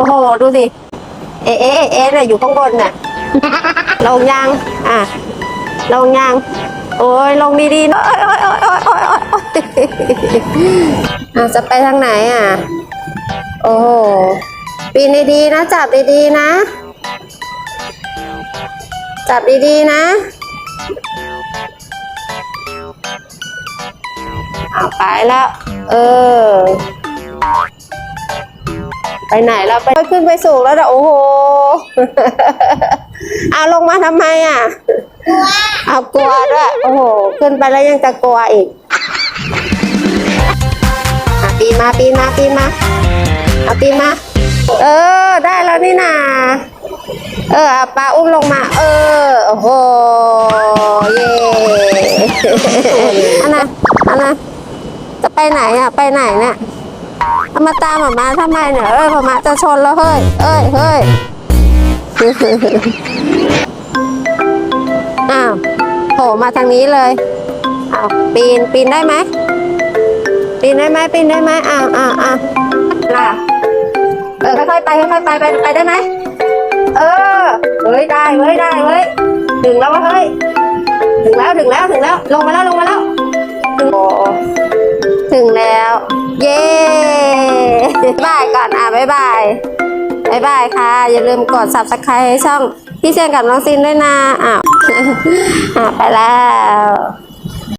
โอ้โห ดูสิ เอะเอะเอะเอะน่ะอยู่ข้างบนน่ะ ลงยังอะ ลงยังโอ้ยลงดีๆนะโอ้ยโอ้ยโอ้ยโอ้ยโอ้ยโอ้ยโอ้ยอะจะไปทางไหนอะ โอ้โห ปีนดีๆนะ จับดีๆนะ จับดีๆนะเอาไปแล้ว เออ ไปไหนแล้วไปขึ้นไปสูงแล้วนะโอ้โหเอาลงมาทำไมอะเอากลัวด้วยโอ้โหขึ้นไปแล้วยังจะกลัวอีกอะปีนมาปีนมาปีนมาเอาปีนมา เออ ได้แล้วนี่นาเออเอาปลาอุ้มลงมา เออโอ้โหเย่อันนะอันนะจะไปไหนอะไปไหนเนี่ย เอามาตามหมามาทำไมเนี่ยเอ้ยหมามาจะชนแล้วเฮ้ย เอ้ยเฮ้ยอ้าวโผล่มาทางนี้เลยอ้าวปีนปีนได้ไหมปีนได้ไหมปีนได้ไหมอ้าวอ้าวอ้าวล่ะเออค่อยๆไปค่อยๆไปไปไปได้ไหมเออเฮ้ยได้เว้ยได้เว้ยถึงแล้ววะเฮ้ยถึงแล้วถึงแล้วถึงแล้วลงมาแล้วลงมาแล้วถึงโอ้ถึงแล้ว บายก่อนอะบายบายบายบายค่ะ อย่าลืมกด subscribe ให้ช่องพี่เชียงกับน้องซินด้วยนะอ้าวอะไปแล้ว